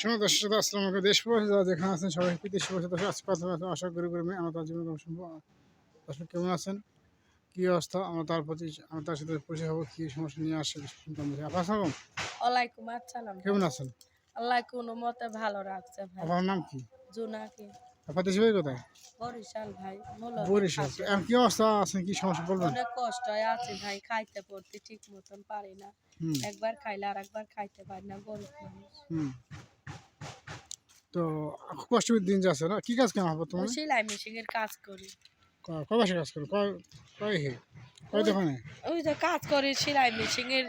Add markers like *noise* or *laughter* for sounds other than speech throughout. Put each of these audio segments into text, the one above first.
সময় দর্শক শ্রোতা আসসালামু আলাইকুম। দেশ প্রবাসী যারা যেখানে আছেন সবাই বিদেশ প্রবাসী দর্শক আজকে কথা বলতে আশা করি করি আমরা তার জীবন সম্ভব। দর্শক কেমন আছেন? কী অবস্থা? আমরা তার প্রতি আমরা তার সাথে পরিচয় হব কী সমস্যা নিয়ে আসছে শুনতাম আপনার সালাম ওয়ালাইকুম আসসালাম। কেমন আছেন? আল্লাহ কোনো মতে ভালো রাখছে ভাই। আপনার নাম কি? জোনাকি। আপনার দেশে বাড়ি কোথায়? বরিশাল ভাই বরিশাল। এখন কি অবস্থা আছেন কি সমস্যা বলবেন? অনেক কষ্ট আছে ভাই খাইতে পড়তে ঠিক মতন পারি না। একবার খাইলে আর একবার খাইতে পারি না গরিব মানুষ। তো কষ্ট কষ্টের দিন যাচ্ছে না কি কাজ কেমন হবে তোমার? সেলাই এর কাজ করি। কয় মাসে কাজ করো কয় কয় হে? কয় দোকানে? ওই যে কাজ করি সেলাই মেশিন এর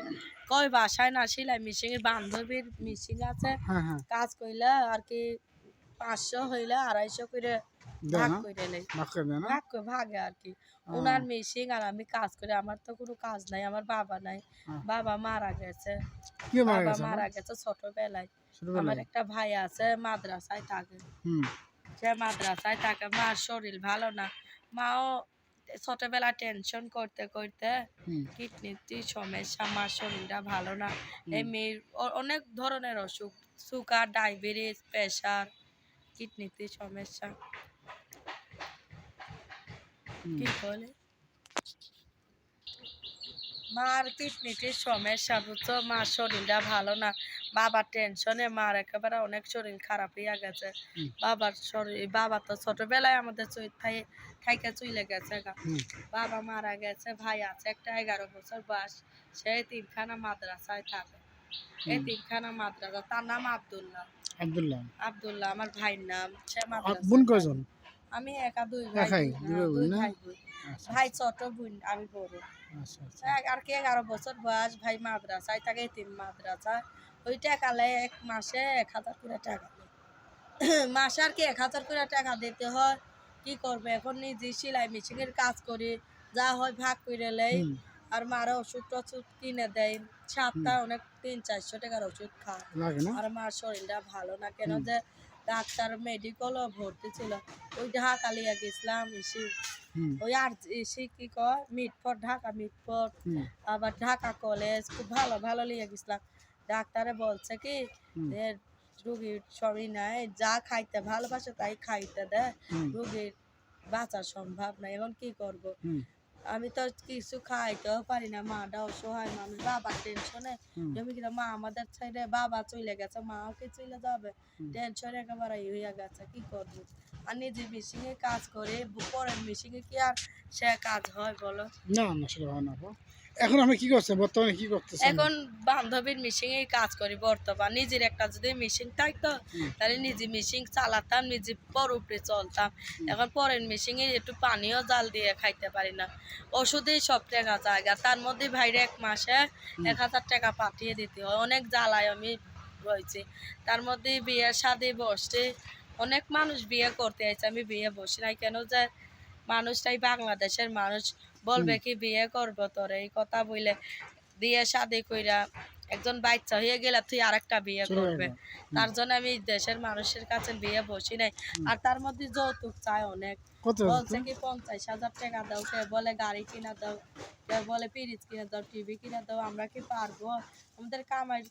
কয় বাসায় না সেলাই মেশিন এর বান্ধবীর মেশিন আছে। হ্যাঁ হ্যাঁ। কাজ কইলা আর কি পাঁচশো হইলে আড়াইশো করে ভাগ না? করে নেই ভাগ করে দেয় না? ভাগ করে ভাগে আর কি। ওনার মেশিন আর আমি কাজ করি আমার তো কোনো কাজ নাই আমার বাবা নাই। হ্যাঁ। বাবা মারা গেছে। বাবা মারা গেছে ছোটবেলায়। আমার একটা ভাই আছে মাদ্রাসায় থাকে। সে মাদ্রাসায় থাকে। মার শরীর ভালো না। মাও ছোটবেলা টেনশন করতে করতে কিডনির সমস্যা মার শরীরটা ভালো না। এই মেয়ের অনেক ধরনের অসুখ। সুগার ডায়াবেটিস প্রেশার কিডনিতে সমস্যা। মার কিডনিতে সমস্যা বুঝছ মার শরীরটা ভালো না। বাবার টেনশনে মার একেবারে অনেক শরীর খারাপ হইয়া গেছে। বাবার শরীর বাবা তো ছোটবেলায় আমাদের চই- থাই- থাইকা চলে গেছে বাবা মারা গেছে ভাই আছে একটা এগারো বছর বয়স। সে তিনখানা মাদ্রাসায় থাকে। এই তিনখানা মাদ্রাসা তার নাম আব্দুল্লাহ। আব্দুল্লাহ। আব্দুল্লাহ আমার ভাইয়ের নাম। সে বোন কয়জন? আমি একা দুই ভাই একাই? দুই হ্যাঁ? ভাই আচ্ছা ভাই ছোট বোন আমি বড়। আচ্ছা আচ্ছা। এক- আর কি এগারো বছর বয়স ভাই মাদ্রাসায় থাকে তিন মাদ্রাসা। ওই এক মাসে এক হাজার করে টাকা *coughs* মাসে আর কি এক হাজার করে টাকা দিতে হয়। কি করবে? এখন নিজে সেলাই মেশিনের কাজ করি যা হয় ভাগ করে লেই। আর মারা ওষুধ টষুধ কিনে দেয় সপ্তাহে অনেক তিন চারশো টাকার ওষুধ খায়। আর মার শরীরটা ভালো না। কেন যে ডাক্তার মেডিকেলও ভর্তি ছিল। ওই ঢাকা লিয়ে গেছিলাম এসে। ওই আর এসে কি কয়? মিটফট ঢাকা মিটফট আবার ঢাকা কলেজ খুব ভালো ভালো লিয়ে গেছিলাম। ডাক্তারে বলছে কি রুগীর সবই নাই যা খাইতে ভালোবাসে তাই খাইতে দেয় রুগীর বাঁচা সম্ভব না এখন কি করব? আমি তো কিছু খাইতেও পারি না মাটা অসহায় মানুষ বাবার টেনশনে আমি তুমি কিনা মা আমাদের ছেড়ে বাবা চলে গেছে মাও কি চলে যাবে। টেনশন একেবারে হইয়া গেছে কি করব? আর নিজে মেশিনে কাজ করে পরের মেশিনে কি আর সে কাজ হয় বলো? না না সেটা হয় না। এখন আপনি কি করছেন বর্তমানে কি করতেছেন এখন বান্ধবীর মেশিনে কাজ করি বর্তমান। নিজের একটা যদি মেশিন থাকতো তাহলে নিজে মেশিন চালাতাম নিজে পর উপরে চলতাম। এখন পরের মেশিনে একটু পানিও জাল দিয়ে খাইতে পারি না। ওষুধেই সব টাকা জায়গা তার মধ্যে ভাইরে এক মাসে এক হাজার টাকা পাঠিয়ে দিতে হয়। অনেক জ্বালায় আমি রয়েছি। তার মধ্যে বিয়ে শাদি বসছে অনেক মানুষ বিয়ে করতে আইছে। আমি বিয়ে বসি নাই কেন যে মানুষটাই বাংলাদেশের মানুষ। বলবে কি বিয়ে করব তোর? এই কথা বলে বিয়ে শাদি কইরা একজন বাচ্চা হয়ে গেলে তুই আরেকটা বিয়ে করবে। তার জন্য আমি দেশের মানুষের কাছে বিয়ে বসি নাই। আর তার মধ্যে যৌতুক চায় অনেক। বলছে কি পঞ্চাশ হাজার টাকা দাও কে বলে গাড়ি কিনা দাও কে বলে পিরিচ কিনা দাও টিভি কিনা দাও আমরা কি পারব? আমাদের কামাই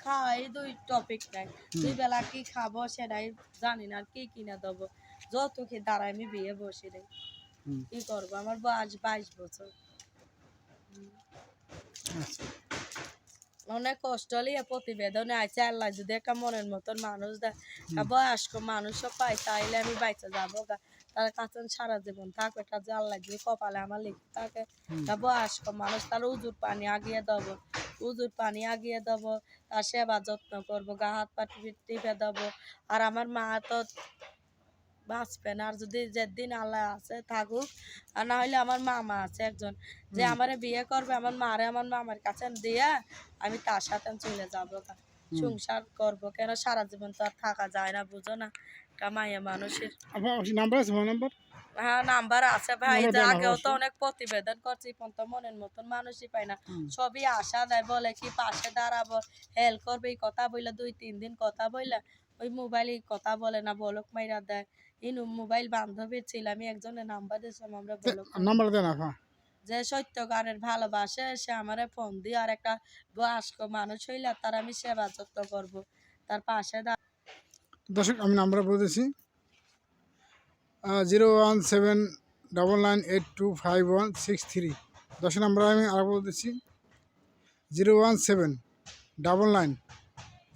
খাওয়াই দুই টপিক নাই। দুই বেলা কি খাব সেটাই জানি না আর কি কিনা দেবো। যৌতুকে দ্বারা আমি বিয়ে বসি নাই। করব? আমার বয়স বাইশ বছর। আচ্ছা। অনেক কষ্ট লিয়ে প্রতিবেদনে আছে আল্লাহ যদি একটা মনের মতন মানুষ দেয়। বয়স্ক মানুষও পাই তাইলে আমি বাইচে যাব গা। তার কাছে সারা জীবন থাকবে এটা যে আল্লাহ যদি কপালে আমার লিখে থাকে। তা বয়স্ক মানুষ তার উজুর পানি আগিয়ে দেবো উজুর পানি আগিয়ে দেবো তার সেবা যত্ন করব গা হাত পা টিপে দেবো। আর আমার মা তো বাঁচবে না। আর যদি যেদিন আল্লাহ আছে থাকুক। আর না হলে আমার মামা আছে একজন যে আমারে বিয়ে করবে আমার মারে আমার মামার কাছে দিয়ে আমি তার সাথে চলে যাব। সংসার করব কেন? সারা জীবন তো আর থাকা যায় না বুঝো না। মায়া মানুষের। নাম্বার আছে? নাম্বার হ্যাঁ নাম্বার আছে ভাই। আগেও তো অনেক প্রতিবেদন করছি কিন্তু মনের মতন মানুষই পাই না। সবই আশা দেয় বলে কি পাশে দাঁড়াবো হেল্প করবে কথা বললে দুই তিন দিন কথা বললে ওই মোবাইলে কথা বলে না বলক মাইরা দেয়। ইনু মোবাইল বান্ধবীর ছিল আমি একজনের নাম্বার দিয়েছিলাম আমরা বলক নাম্বার দেন আপা যে সত্যকারের ভালোবাসে সে আমারে ফোন দিয়ে আর একটা বয়স্ক মানুষ হইলে তার আমি সেবা যত্ন করব। তার পাশে দর্শক আমি নাম্বার বলতেছি zero one seven double nine eight two five one six three. দশ নাম্বার আমি আর বলতেছি zero one seven double nine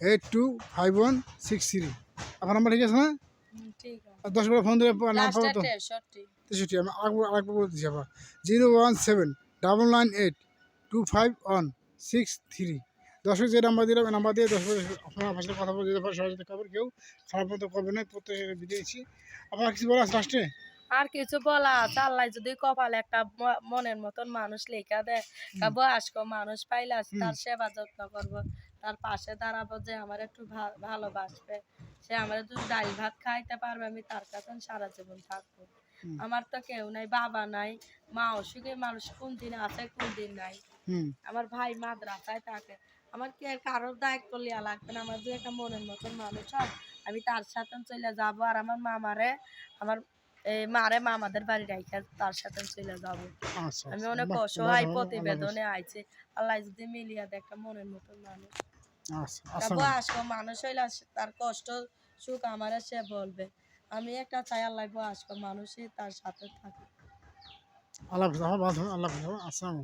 eight two five one six three. আপনার নাম্বার ঠিক আছে না? দশ ফোন দিলে নাম পাবো তো তেষট্টি তেষট্টি। আমি আরেকবার আরেকবার বলতেছি আবার। Zero one seven double nine eight two five one six three. দর্শক যে নাম্বার দিলাম নাম্বার দিয়ে দশ আপনার সাথে কথা বলে যেতে পারে সহযোগিতা করবেন। কেউ খারাপ মতো করবে না প্রত্যেকের বিদিয়েছি আপনার কিছু বলা লাস্টে আর কিছু বলা আল্লাহ যদি কপালে একটা মনের মতন মানুষ লেখা দেয় বয়স্ক মানুষ পাইলে তার সেবা যত্ন করব তার পাশে দাঁড়াবো যে আমার একটু ভালোবাসবে। সে আমার একটু ডাল ভাত খাইতে পারবে আমি তার কাছে সারা জীবন থাকব। আমার তো কেউ নাই বাবা নাই মা অসুখে মানুষ কোন দিন আছে কোন দিন নাই। আমার ভাই মাদ্রাসায় থাকে আমার কি আর কারোর দায়িত্ব লিয়া লাগবে না? আমার যে একটা মনের মতন মানুষ হয় আমি তার সাথে চলে যাব আর আমার মামারে আমার মারে মামাদের বাড়ি রাখা তার সাথে চলে যাব। আচ্ছা আমি আচ্ছা। অনেক অসহায় প্রতিবেদনে আইছে আল্লাহ যদি মিলিয়া দেয় একটা মনের মতন মানুষ। আচ্ছা আচ্ছা মানুষ হইলে তার কষ্ট সুখ আমার সে বলবে। আমি একটা চাই আল্লাহ বয়স্ক মানুষই তার সাথে থাকে আল্লাহ আল্লাহ আসসালামু